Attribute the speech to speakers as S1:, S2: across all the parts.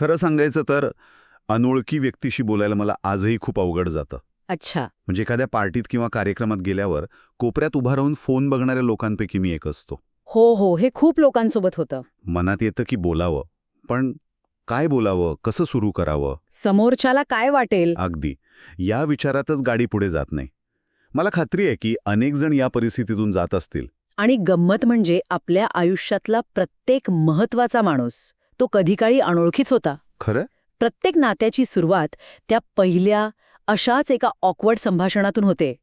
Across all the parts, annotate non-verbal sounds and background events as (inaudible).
S1: खरं सांगायचं तर अनोळखी व्यक्तीशी बोलायला मला आजही खूप अवघड जातं.
S2: अच्छा.
S1: म्हणजे एखाद्या पार्टीत किंवा कार्यक्रमात गेल्यावर कोपऱ्यात उभा राहून फोन बघणाऱ्या लोकांपैकी मी एक असतो.
S2: हो हो. हे खूप लोकांसोबत होतं.
S1: मनात येतं की बोलावं. पण काय बोलावं? कसं सुरू करावं?
S2: समोरच्याला काय वाटेल?
S1: अगदी. या विचारातच गाडी पुढे जात नाही. मला खात्री आहे की अनेक जण या परिस्थितीतून जात असतील.
S2: आणि गंमत म्हणजे आपल्या आयुष्यातला प्रत्येक महत्त्वाचा माणूस. तो कधी काळी अनोळखीच होता.
S1: खरं?
S2: प्रत्येक नात्याची सुरुवात त्या पहिल्या अशाच एका ऑकवर्ड संभाषणातून होते.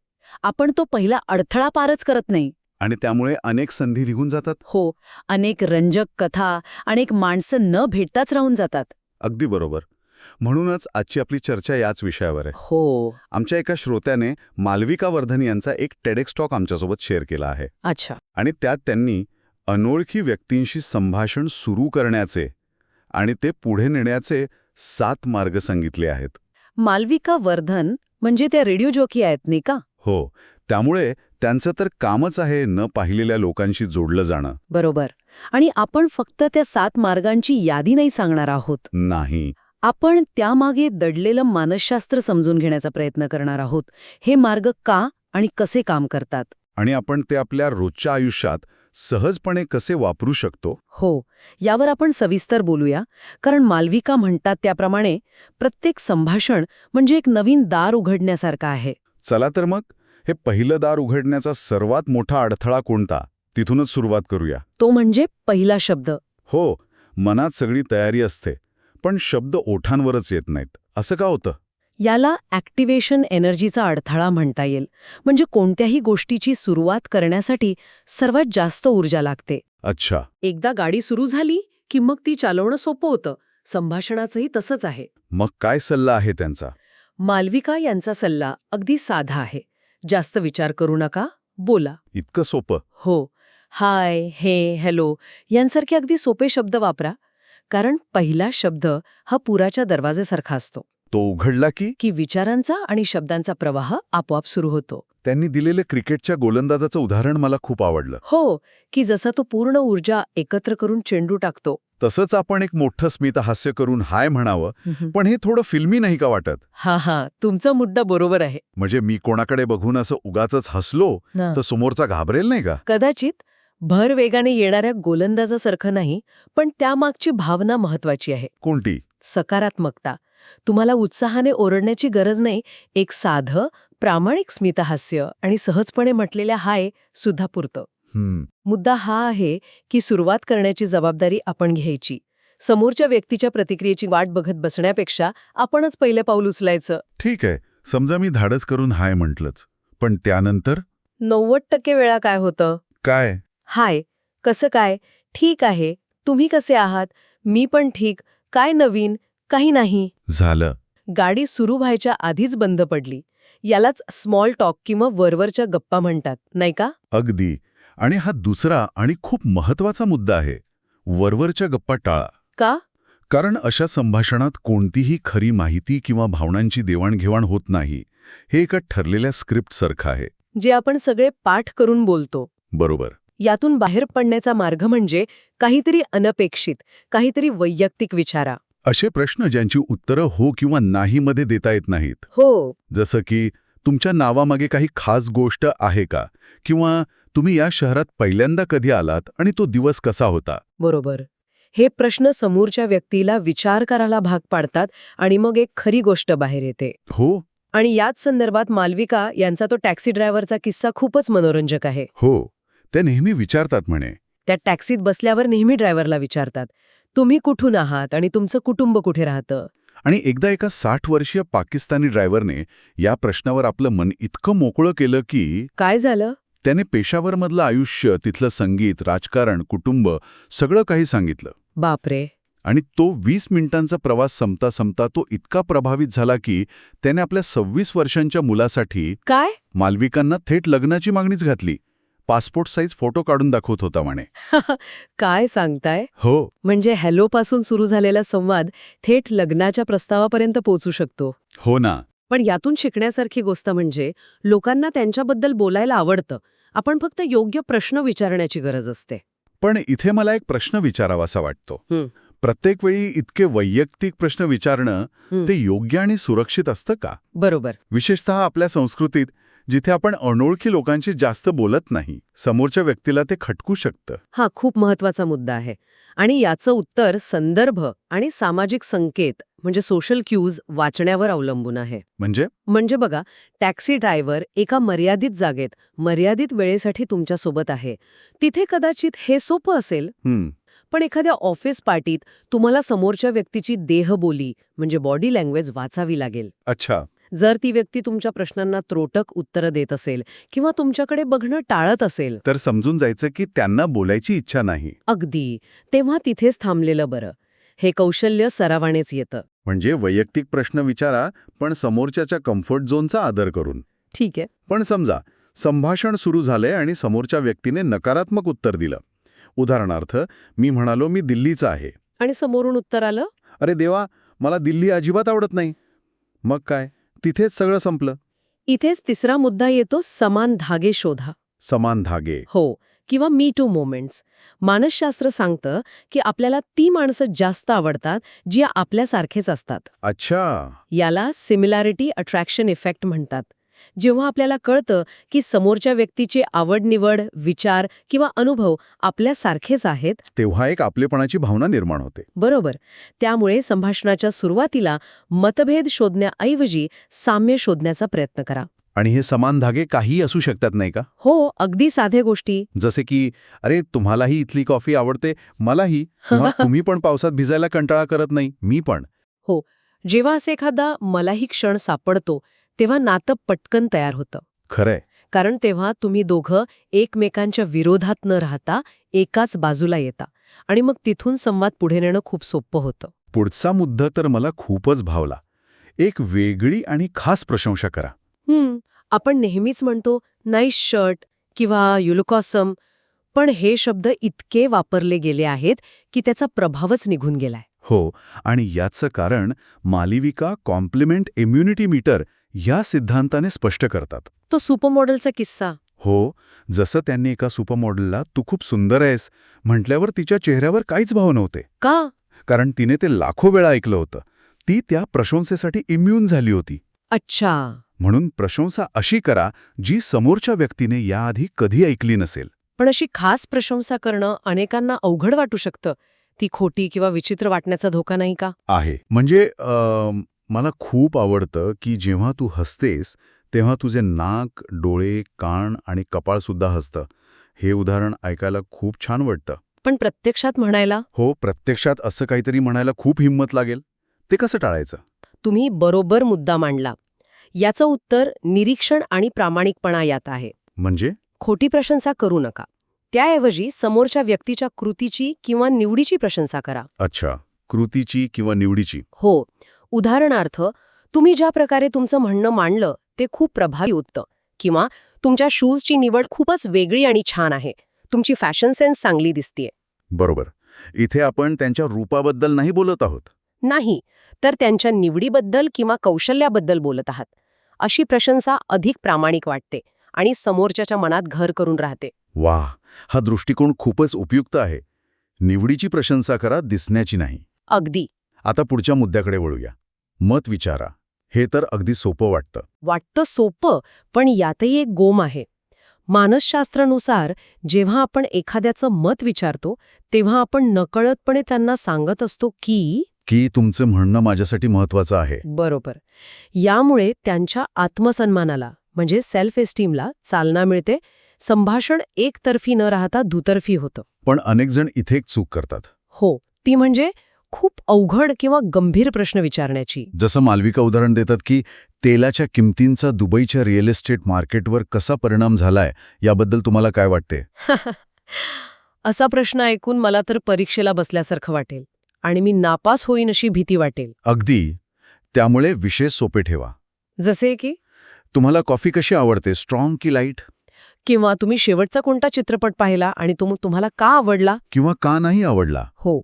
S2: आपण तो पहिला अडथळा पारच करत नाही.
S1: आणि त्यामुळे अनेक संधी निघून जातात?
S2: हो अनेक रंजक कथा अनेक माणसं न भेटताच राहून जातात.
S1: अगदी बरोबर. म्हणूनच आजची आपली चर्चा याच विषयावर आहे.
S2: हो.
S1: आमच्या एका श्रोत्याने मालविका वर्धन यांचा एक टेडेक्स टॉक आमच्यासोबत शेअर केला आहे.
S2: अच्छा.
S1: आणि त्यात त्यांनी अनोळखी व्यक्तींशी संभाषण सुरू करण्याचे आणि ते पुढे नेण्याचे सात मार्ग सांगितले आहेत.
S2: मालविका वर्धन म्हणजे त्या रेडिओ जॉकी आहेत नाही का?
S1: हो त्यामुळे त्यांचं तर कामच आहे न पाहिलेल्या लोकांशी जोडलं जाणं.
S2: बरोबर. आणि आपण फक्त त्या सात मार्गांची यादी नाही सांगणार आहोत.
S1: नाही.
S2: आपण त्यामागे दडलेलं मानसशास्त्र समजून घेण्याचा प्रयत्न करणार आहोत. हे मार्ग का आणि कसे काम करतात?
S1: आणि आपण ते आपल्या रोजच्या आयुष्यात सहजपणे कसे वापरू शकतो?
S2: हो यावर आपण सविस्तर बोलूया. कारण मालविका म्हणतात त्याप्रमाणे प्रत्येक संभाषण म्हणजे एक नवीन दार उघडण्यासारखं आहे.
S1: चला तर मग हे पहिलं दार उघडण्याचा सर्वात मोठा अडथळा कोणता? तिथूनच सुरुवात करूया.
S2: तो म्हणजे पहिला शब्द.
S1: हो मनात सगळी तयारी असते पण शब्द ओठांवरच येत नाहीत. असं का होतं?
S2: याला ॲक्टिव्हेशन एनर्जीचा अडथळा म्हणता येईल. म्हणजे कोणत्याही गोष्टीची सुरुवात करण्यासाठी सर्वात जास्त ऊर्जा लागते.
S1: अच्छा.
S2: एकदा गाडी सुरू झाली की मग ती चालवणं सोपं होतं. संभाषणाचंही तसंच आहे.
S1: मग काय सल्ला आहे त्यांचा?
S2: मालविका यांचा सल्ला अगदी साधा आहे. जास्त विचार करू नका. बोला.
S1: इतकं सोपं.
S2: हो. हाय हे हॅलो यांसारखे अगदी सोपे शब्द वापरा. कारण पहिला शब्द हा पुराच्या दरवाजेसारखा असतो.
S1: तो उघडला की
S2: की विचारांचा आणि शब्दांचा प्रवाह आपोआप सुरू होतो.
S1: त्यांनी दिलेले क्रिकेटच्या गोलंदाजाचं उदाहरण मला खूप आवडलं.
S2: हो की जसा तो पूर्ण ऊर्जा एकत्र करून चेंडू टाकतो.
S1: तसंच आपण एक मोठं स्मित हास्य करून हाय म्हणावं पण हे थोडं फिल्मी नाही का वाटत?
S2: हा हा तुमचा मुद्दा बरोबर आहे.
S1: म्हणजे मी कोणाकडे बघून असं उगाच हसलो तर समोरचा घाबरेल नाही का?
S2: कदाचित भर वेगाने येणाऱ्या गोलंदाजासारखं नाही पण त्यामागची भावना महत्वाची आहे.
S1: कोणती?
S2: सकारात्मकता. तुम्हाला उत्साहाने ओरडण्याची गरज नाही. एक साधं प्रामाणिक स्मितहास्य आणि सहजपणे म्हटलेल्या हाय सुद्धा पुरतं. मुद्दा हा आहे की सुरुवात करण्याची जबाबदारी आपण घ्यायची. समोरच्या व्यक्तीच्या प्रतिक्रियेची वाट बघत बसण्यापेक्षा आपणच पहिले पाऊल उचलायचं.
S1: ठीक आहे. समजा मी धाडस करून हाय म्हटलंच. पण त्यानंतर?
S2: नव्वद टक्के वेळा काय होतं?
S1: काय?
S2: हाय. कसं काय? ठीक आहे. तुम्ही कसे आहात? मी पण ठीक. काय नवीन? काही नाही.
S1: झालं.
S2: गाडी सुरू व्हायच्या आधीच बंद पडली. यालाच स्मॉल टॉक किंवा वरवरच्या गप्पा म्हणतात नाही का?
S1: अगदी. आणि हा दुसरा आणि खूप महत्त्वाचा मुद्दा आहे. वरवरच्या गप्पा टाळा.
S2: का?
S1: कारण अशा संभाषणात कोणतीही खरी माहिती किंवा भावनांची देवाणघेवाण होत नाही. हे एका ठरलेल्या स्क्रिप्टसारखं आहे.
S2: जे आपण सगळे पाठ करून बोलतो.
S1: बरोबर.
S2: यातून बाहेर पडण्याचा मार्ग म्हणजे काहीतरी अनपेक्षित काहीतरी वैयक्तिक विचारा.
S1: असे प्रश्न ज्यांची उत्तरं हो किंवा नाही मध्ये देता येत नाहीत.
S2: हो.
S1: जसं की तुमच्या नावामागे काही खास गोष्ट आहे का? किंवा तुम्ही या शहरात पहिल्यांदा कधी आलात आणि तो दिवस कसा होता?
S2: बरोबर. हे प्रश्न समोरच्या व्यक्तीला विचार करायला भाग पाडतात आणि मग एक खरी गोष्ट बाहेर येते.
S1: हो.
S2: आणि याच संदर्भात मालविका यांचा तो टॅक्सी ड्रायव्हरचा किस्सा खूपच मनोरंजक आहे.
S1: हो. ते नेहमी विचारतात म्हणे.
S2: त्या टॅक्सीत बसल्यावर नेहमी ड्रायव्हरला विचारतात. तुम्ही कुठून आहात आणि तुमचं कुटुंब कुठे राहतं?
S1: आणि एकदा एका साठ वर्षीय पाकिस्तानी ड्रायव्हरने या प्रश्नावर आपलं मन इतकं मोकळं केलं की
S2: काय झालं?
S1: त्याने पेशावरमधलं आयुष्य तिथलं संगीत राजकारण कुटुंब सगळं काही सांगितलं.
S2: बापरे.
S1: आणि तो वीस मिनिटांचा प्रवास संपता संपता तो इतका प्रभावित झाला की त्याने आपल्या सव्वीस वर्षांच्या मुलासाठी
S2: काय?
S1: मालविकांना थेट लग्नाची मागणीच घातली. पासपोर्ट साईज फोटो काढून दाखवत होता म्हणे. (laughs)
S2: काय सांगताय?
S1: हो.
S2: म्हणजे हॅलो पासून सुरू झालेला संवाद थेट लग्नाच्या प्रस्तावापर्यंत पोहोचू शकतो.
S1: हो ना.
S2: पण यातून शिकण्यासारखी गोष्ट म्हणजे लोकांना त्यांच्याबद्दल बोलायला आवडतं. आपण फक्त योग्य प्रश्न विचारण्याची गरज असते.
S1: पण इथे मला एक प्रश्न विचारावासा वाटतो. प्रत्येक वेळी इतके वैयक्तिक प्रश्न विचारणं. ते योग्य आणि सुरक्षित असतं का?
S2: बरोबर.
S1: विशेषतः आपल्या संस्कृतीत जिथे आपण अनोळखी लोकांशी जास्त बोलत नाही समोरच्या व्यक्तीला ते खटकू शकतं.
S2: हा खूप महत्त्वाचा मुद्दा आहे. आणि याचं उत्तर संदर्भ आणि सामाजिक संकेत म्हणजे सोशल क्यूज वाचण्यावर अवलंबून आहे.
S1: म्हणजे?
S2: म्हणजे बघा टॅक्सी ड्रायव्हर एका मर्यादित जागेत मर्यादित वेळेसाठी तुमच्यासोबत आहे. तिथे कदाचित हे सोपं असेल.
S1: हं,
S2: पण एखाद्या ऑफिस पार्टीत तुम्हाला समोरच्या व्यक्तीची देहबोली म्हणजे बॉडी लँग्वेज वाचावी लागेल.
S1: अच्छा.
S2: जर ती व्यक्ती तुमच्या प्रश्नांना त्रोटक उत्तरं देत असेल किंवा तुमच्याकडे बघणं टाळत असेल.
S1: तर समजून जायचं की त्यांना बोलायची इच्छा नाही.
S2: अगदी. तेव्हा तिथेच थांबलेलं बरं. हे कौशल्य सरावानेच येतं.
S1: म्हणजे वैयक्तिक प्रश्न विचारा पण समोरच्याच्या कम्फर्ट झोनचा आदर करून.
S2: ठीक आहे.
S1: पण समजा संभाषण सुरू झालंय आणि समोरच्या व्यक्तीने नकारात्मक उत्तर दिलं. उदाहरणार्थ मी म्हणालो मी दिल्लीचा आहे.
S2: आणि समोरून उत्तर आलं?
S1: अरे देवा मला दिल्ली अजिबात आवडत नाही. मग काय? तिथेच सगळं संपलं.
S2: इथेच तिसरा मुद्दा येतो समान धागे शोधा.
S1: समान धागे.
S2: हो किंवा मी टू मोमेंट्स मानसशास्त्र सांगतं की आपल्याला ती माणसं जास्त आवडतात जी आपल्यासारखेच असतात.
S1: अच्छा.
S2: याला सिमिलॅरिटी अट्रॅक्शन इफेक्ट म्हणतात. जेव्हा आपल्याला कळतं की समोरच्या व्यक्तीचे आवड-निवड, विचार किंवा अनुभव आपल्यासारखेच आहेत
S1: तेव्हा एक आपलेपणाची भावना निर्माण होते.
S2: बरोबर. त्यामुळे संभाषणाच्या सुरुवातीला मतभेद शोधण्याऐवजी साम्य शोधण्याचा प्रयत्न करा.
S1: आणि हे समान धागे काही असू शकतात नाही का?
S2: हो अगदी साधे गोष्टी.
S1: जसे की अरे तुम्हालाही इथली कॉफी आवडते मलाही. किंवा (laughs) तुम्ही पण पावसात भिजायला कंटाळा करत नाही मी पण.
S2: जेव्हा असे एखादा मलाही क्षण सापडतो तेव्हा नातं पटकन तयार होतं.
S1: खरंय.
S2: कारण तेव्हा तुम्ही दोघं एकमेकांच्या विरोधात न राहता एकाच बाजूला येता. आणि मग तिथून संवाद पुढे नेणं खूप सोपं होतं.
S1: पुढचा मुद्दा तर मला खूपच भावला. एक वेगळी आणि खास प्रशंसा करा.
S2: हम्म आपण नेहमीच म्हणतो नाईस शर्ट किंवा युलुकॉसम पण हे शब्द इतके वापरले गेले आहेत की त्याचा प्रभावच निघून गेलाय.
S1: हो आणि याचं कारण मालिविका कॉम्प्लिमेंट इम्युनिटी मीटर या सिद्धांताने स्पष्ट करतात.
S2: तो सुपरमॉडेलचा किस्सा.
S1: हो जसं त्यांनी एका सुपरमॉडेलला तू खूप सुंदर आहेस म्हटल्यावर तिच्या चेहऱ्यावर काहीच भाव नव्हते
S2: का?
S1: कारण तिने ते लाखो वेळा ऐकलं होतं. ती त्या प्रशंसेसाठी इम्युन झाली होती.
S2: अच्छा.
S1: म्हणून प्रशंसा अशी करा जी समोरच्या व्यक्तीने याआधी कधी ऐकली नसेल.
S2: पण अशी खास प्रशंसा करणं अनेकांना अवघड वाटू शकतं. ती खोटी किंवा विचित्र वाटण्याचा धोका नाही का?
S1: आहे. म्हणजे मला खूप आवडतं की जेव्हा तू हसतेस तेव्हा तुझे नाक डोळे कान आणि कपाळ सुद्धा हसतं. हे उदाहरण ऐकायला खूप छान वाटतं.
S2: पण प्रत्यक्षात म्हणायला?
S1: हो प्रत्यक्षात असं काहीतरी म्हणायला खूप हिंमत लागेल. ते कसं टाळायचं?
S2: तुम्ही बरोबर मुद्दा मांडला. याचं उत्तर निरीक्षण आणि प्रामाणिकपणा यात आहे.
S1: म्हणजे?
S2: खोटी प्रशंसा करू नका. त्याऐवजी समोरच्या व्यक्तीच्या कृतीची किंवा निवडीची प्रशंसा करा.
S1: अच्छा. कृतीची किंवा निवडीची.
S2: हो. उदाहरणार्थ तुम्ही ज्या प्रकारे तुमचं म्हणणं मांडलं ते खूप प्रभावी होतं. किंवा तुमच्या शूजची निवड खूपच वेगळी आणि छान आहे. तुमची फॅशन सेन्स चांगली दिसतीये.
S1: बरोबर. इथे आपण त्यांच्या रूपाबद्दल नाही बोलत आहोत.
S2: नाही तर त्यांच्या निवडीबद्दल किंवा कौशल्याबद्दल बोलत आहात. अशी प्रशंसा अधिक प्रामाणिक वाटते आणि समोरच्याच्या मनात घर करून राहते.
S1: वाह! हा दृष्टिकोन खूपच उपयुक्त आहे. निवडीची प्रशंसा करा दिसण्याची नाही.
S2: अगदी.
S1: आता पुढच्या मुद्द्याकडे वळूया. मत विचारा. हे तर अगदी सोपं वाटतं.
S2: वाटतं सोपं पण यातही एक गोम आहे. मानसशास्त्रानुसार जेव्हा आपण एखाद्याचं मत विचारतो तेव्हा आपण नकळतपणे त्यांना सांगत असतो की
S1: की तुमचं म्हणणं माझ्यासाठी महत्वाचं आहे.
S2: बरोबर. यामुळे त्यांच्या आत्मसन्मानाला म्हणजे सेल्फ एस्टीमला चालना मिळते. संभाषण एकतर्फी न राहता दुतर्फी होतं.
S1: पण अनेक जण इथे एक चूक करतात.
S2: हो ती म्हणजे खूप अवघड किंवा गंभीर प्रश्न विचारण्याची.
S1: जसं मालविका उदाहरण देतात की तेलाच्या किमतींचा दुबईच्या रिअल इस्टेट मार्केटवर कसा परिणाम झालाय याबद्दल तुम्हाला काय वाटते? (laughs)
S2: असा प्रश्न ऐकून मला तर परीक्षेला बसल्यासारखं वाटेल आणि मी नापास होईन अशी भीती वाटेल.
S1: अगदी. त्यामुळे विशेष सोपे ठेवा.
S2: जसे की?
S1: तुम्हाला कॉफी कशी आवडते? स्ट्रॉंग की लाइट?
S2: किंवा तुम्ही शेवटचा कोणता चित्रपट पाहिला आणि तो तुम्हाला का आवडला?
S1: किंवा का नाही आवडला?
S2: हो.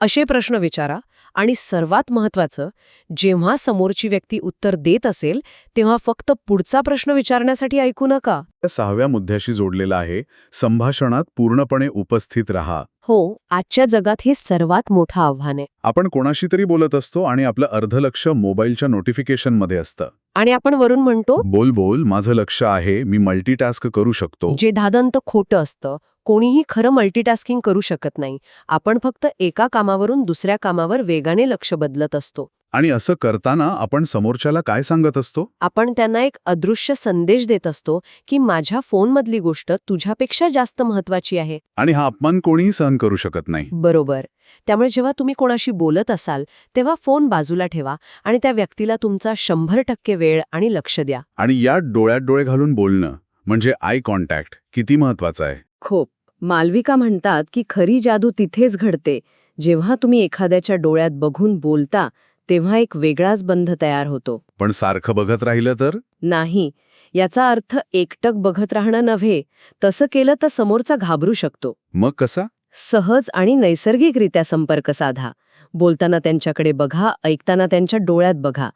S2: असे प्रश्न विचारा आणि सर्वात महत्वाचं जेव्हा समोरची व्यक्ती उत्तर देत असेल तेव्हा फक्त पुढचा प्रश्न विचारण्यासाठी ऐकू नका.
S1: सहाव्या मुद्द्याशी जोडलेला आहे संभाषणात पूर्णपणे उपस्थित राहा.
S2: हो आजच्या जगात हे सर्वात मोठं आव्हान आहे.
S1: आपण कोणाशी तरी बोलत असतो आणि आपलं अर्ध लक्ष मोबाईलच्या नोटिफिकेशनमध्ये असतं.
S2: आणि आपण वरून म्हणतो
S1: बोल बोल माझं लक्ष आहे मी मल्टीटास्क करू शकतो.
S2: जे दादंत खोटं असतं कोणीही खरं मल्टीटास्किंग करू शकत नाही. आपण फक्त एका कामावरून दुसऱ्या कामावर वेगाने लक्ष बदलत असतो.
S1: आणि असं करताना आपण समोरच्याला काय सांगत असतो?
S2: आपण त्यांना एक अदृश्य संदेश देत असतो की माझ्या फोनमधली गोष्ट तुझ्यापेक्षा जास्त महत्वाची आहे.
S1: आणि हा अपमान कोणीही सहन करू शकत नाही.
S2: बरोबर. त्यामुळे जेव्हा तुम्ही कोणाशी बोलत असाल तेव्हा फोन बाजूला ठेवा आणि त्या व्यक्तीला तुमचा शंभर टक्के वेळ आणि लक्ष द्या.
S1: आणि या डोळ्यात डोळे घालून बोलणं म्हणजे आय कॉन्टॅक्ट किती महत्वाचं आहे?
S2: खूप. मालविका म्हणतात की खरी जादू तिथेच घडते. जेव्हा तुम्ही एखाद्याच्या डोळ्यात बघून बोलता तेव्हा एक वेगळाच बंध तयार होतो.
S1: पण सारखं बघत राहिलं तर?
S2: नाही. याचा अर्थ एकटक बघत राहणं नव्हे. तसं केलं तर समोरचा घाबरू शकतो.
S1: मग कसा?
S2: सहज आणि नैसर्गिकरित्या संपर्क साधा. बोलताना त्यांच्याकडे बघा ऐकताना त्यांच्या डोळ्यात बघा.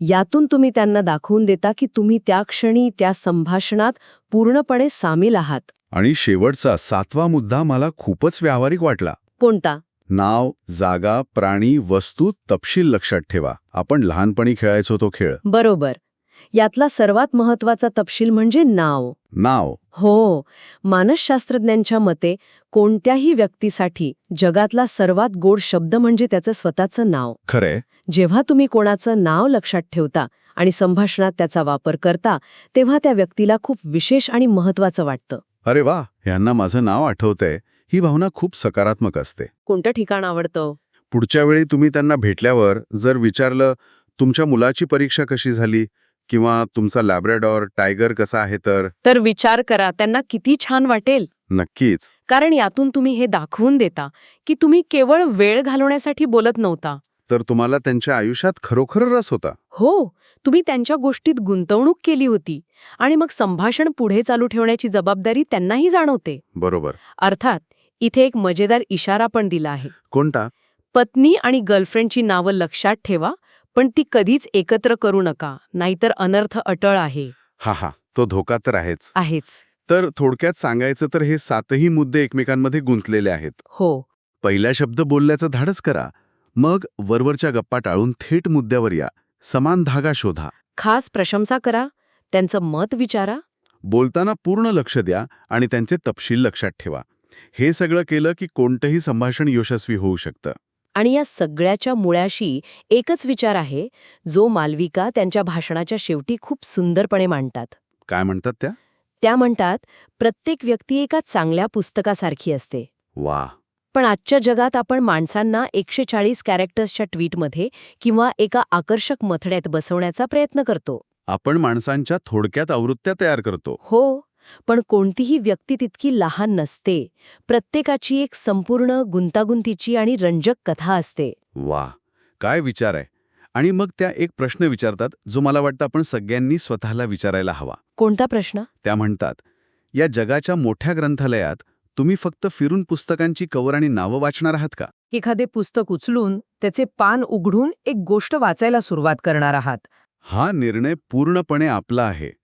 S2: यातून तुम्ही त्यांना दाखवून देता की तुम्ही त्या क्षणी त्या संभाषणात पूर्णपणे सामील आहात.
S1: आणि शेवटचा सातवा मुद्दा मला खूपच व्यावहारिक वाटला.
S2: कोणता?
S1: नाव जागा प्राणी वस्तू तपशील लक्षात ठेवा. आपण लहानपणी खेळायचो तो खेळ.
S2: बरोबर. यातला सर्वात महत्त्वाचा तपशील म्हणजे नाव.
S1: नाव.
S2: हो. मानसशास्त्रज्ञांच्या मते कोणत्याही व्यक्तीसाठी जगातला सर्वात गोड शब्द म्हणजे त्याचं स्वतःचं नाव.
S1: खरंय.
S2: जेव्हा तुम्ही कोणाचं नाव लक्षात ठेवता आणि संभाषणात त्याचा वापर करता तेव्हा त्या व्यक्तीला खूप विशेष आणि महत्वाचं वाटतं.
S1: अरे वा ह्यांना माझं नाव आठवतंय. ही भावना खूप सकारात्मक असते.
S2: कोणतं ठिकाण आवडतं?
S1: पुढच्या वेळी तुम्ही त्यांना भेटल्यावर जर विचारलं तुमच्या मुलाची परीक्षा कशी झाली? किंवा तुमचा लॅब्रेडॉर टायगर कसा आहे तर?
S2: तर विचार करा त्यांना किती छान वाटेल.
S1: नक्कीच.
S2: कारण यातून तुम्ही हे दाखवून देता की तुम्ही केवळ वेळ घालवण्यासाठी बोलत नव्हता.
S1: तर तुम्हाला त्यांच्या आयुष्यात खरोखर रस होता.
S2: हो तुम्ही त्यांच्या गोष्टीत गुंतवणूक केली होती आणि मग संभाषण पुढे चालू ठेवण्याची जबाबदारी त्यांनाही जाणवते.
S1: बरोबर.
S2: अर्थात इथे एक मजेदार इशारा पण दिला आहे.
S1: कोणता?
S2: पत्नी आणि गर्लफ्रेंडची नावं लक्षात ठेवा पण ती कधीच एकत्र करू नका नाहीतर अनर्थ अटळ आहे.
S1: हा हा तो धोका तर आहेच.
S2: आहेच.
S1: तर थोडक्यात सांगायचं तर हे सातही मुद्दे एकमेकांमध्ये गुंतलेले आहेत.
S2: हो.
S1: पहिला शब्द बोलल्याचं धाडस करा. मग वरवरच्या गप्पा टाळून थेट मुद्द्यावर या. समान धागा शोधा.
S2: खास प्रशंसा करा. त्यांचं मत विचारा.
S1: बोलताना पूर्ण लक्ष द्या आणि त्यांचे तपशील लक्षात ठेवा. हे सगळं केलं की कोणतंही संभाषण यशस्वी होऊ शकतं.
S2: आणि या सगळ्याच्या मुळाशी एकच विचार आहे जो मालविका त्यांच्या भाषणाच्या शेवटी खूप सुंदरपणे मांडतात.
S1: काय म्हणतात त्या?
S2: त्या म्हणतात प्रत्येक व्यक्ती एका चांगल्या पुस्तकासारखी असते.
S1: वा
S2: पण आजच्या जगात आपण माणसांना एकशे चाळीस कॅरेक्टर्सच्या ट्विटमध्ये किंवा एका आकर्षक मथड्यात बसवण्याचा प्रयत्न करतो.
S1: आपण माणसांच्या थोडक्यात आवृत्त्या तयार करतो.
S2: हो पण कोणतीही व्यक्ती तितकी लहान नसते. प्रत्येकाची एक संपूर्ण गुंतागुंतीची आणि रंजक कथा असते.
S1: वा काय विचार आहे. आणि मग त्या एक प्रश्न विचारतात जो मला वाटतं आपण सगळ्यांनी स्वतःला विचारायला हवा.
S2: कोणता प्रश्न?
S1: त्या म्हणतात या जगाच्या मोठ्या ग्रंथालयात तुम्ही फक्त फिरून पुस्तकांची कवर आणि नावं वाचणार आहात का?
S2: एखादे पुस्तक उचलून त्याचे पान उघडून एक गोष्ट वाचायला सुरुवात करणार आहात.
S1: हा निर्णय पूर्णपणे आपला आहे.